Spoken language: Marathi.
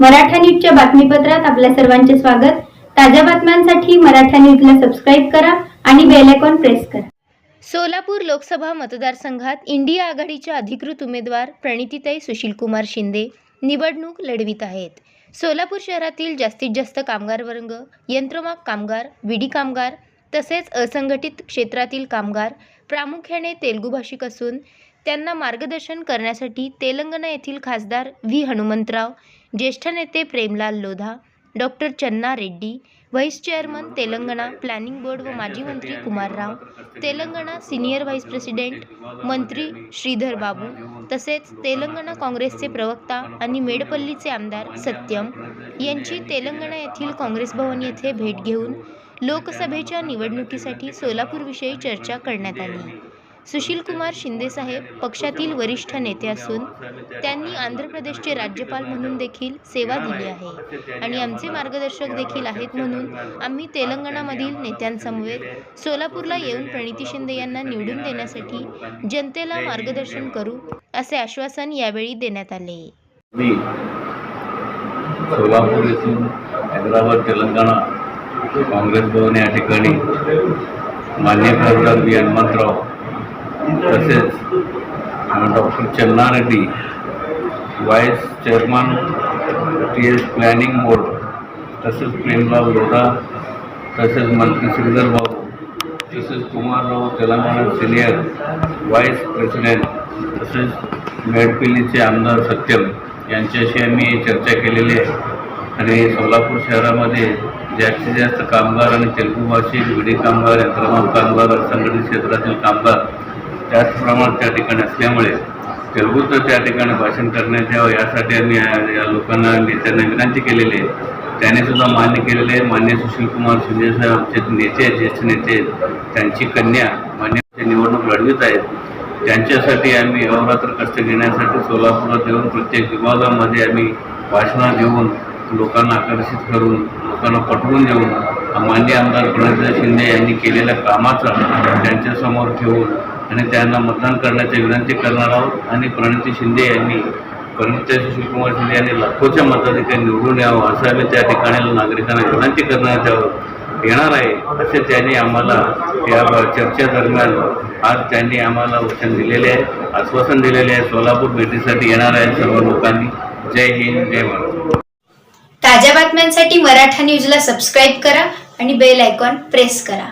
मराठा न्यूजच्या बातमीपत्रात आपल्या सर्वांचे स्वागत. ताज्या बातम्यांसाठी मराठा न्यूजला सबस्क्राईब करा आणि बेल आयकॉन प्रेस करा. सोलापूर लोकसभा मतदारसंघात इंडिया आघाडीच्या अधिकृत उमेदवार प्रणितीताई सुशीलकुमार शिंदे निवडणूक लढवित आहेत. सोलापूर शहरातील जास्तीत जास्त कामगार वर्ग यंत्रमाग कामगार विडी कामगार तसेच असंघटित क्षेत्रातील कामगार प्रामुख्याने तेलुगू भाषिक असून त्यांना मार्गदर्शन करण्यासाठी तेलंगणा येथील खासदार व्ही. हनुमंतराव ज्येष्ठ नेते Premlal Lodha doctor Channa Reddy vice chairman Telangana planning board व माजी मंत्री Kumararao Telangana senior vice president मंत्री श्रीधर बाबू तसेच तेलंगणा काँग्रेसचे प्रवक्ता आणि मेडपल्लीचे आमदार सत्यम यांची तेलंगणा येथील काँग्रेस भवन येथे भेट घेऊन लोकसभेच्या निवडणुकीसाठी सोलापूरविषयी चर्चा करण्यात आली. सुशील कुमार शिंदेसाहेब पक्षातील वरिष्ठ नेते असून त्यांनी आंध्र प्रदेशचे राज्यपाल म्हणून देखील सेवा दिली आहे. आणि आमचे मार्गदर्शक देखील आहेत म्हणून आम्ही तेलंगणामधील नेत्यांसमवेत सोलापूरला येऊन प्रणिती शिंदे यांना निवडून देण्यासाठी जनतेला मार्गदर्शन करू असे आश्वासन यावेळी देण्यात आले. सोलापूर येथून हैदराबाद तेलंगणा काँग्रेस भवन या ठिकाणी मान्य खासदार बी हनुमंतराव तसेच doctor Channa Reddy vice chairman T S planning board तसेच प्रेमलाल लोढा तसेच मंत्री श्रीधर भाऊ तसेच Kumararao Telangana senior vice president तसेच मेडपिल्लीचे आमदार सत्यम यांच्याशी आम्ही चर्चा केलेली आहे. आणि सोलापूर शहरामध्ये जास्तीत जास्त कामगार आणि तेलुगू भाषिक विडी कामगार यंत्रमाग कामगार असंघटित क्षेत्रातील कामगार त्याच प्रमाणात त्या ठिकाणी असल्यामुळे तेलुगूचं त्या ठिकाणी भाषण करण्यात यावं यासाठी आम्ही या लोकांना नेत्यांना विनंती केलेली आहे. त्याने सुद्धा मान्य केलेले आहे. मान्य सुशीलकुमार शिंदे साहेब आमचे नेते ज्येष्ठ नेते त्यांची कन्या मान्य निवडणूक लढवित आहेत. त्यांच्यासाठी आम्ही अहोरात्र कष्ट घेण्यासाठी सोलापुरात येऊन प्रत्येक विभागामध्ये आम्ही भाषणं देऊन लोकांना आकर्षित करून लोकांना पटवून देऊन मान्य आमदार प्रणित शिंदे यांनी केलेल्या कामाचा त्यांच्यासमोर ठेवून आणि त्यांना मतदान करण्याची विनंती करणार आहोत. आणि प्रणिती शिंदे यांनी प्रणित सुशीलकुमार शिंदे यांनी लाखोच्या मताधिकारी निवडून यावं असं आम्ही त्या ठिकाणी नागरिकांना विनंती करण्यात यावं येणार आहे असे त्यांनी आम्हाला या चर्चेदरम्यान आज त्यांनी आम्हाला वचन दिलेले आहे आश्वासन दिलेले आहे. सोलापूर भेटीसाठी येणार आहे सर्व लोकांनी. जय हिंद जय महाराष्ट्र ताज्या बातम्यांसाठी मराठा न्यूजला सबस्क्राईब करा आणि बेल आयकॉन प्रेस करा.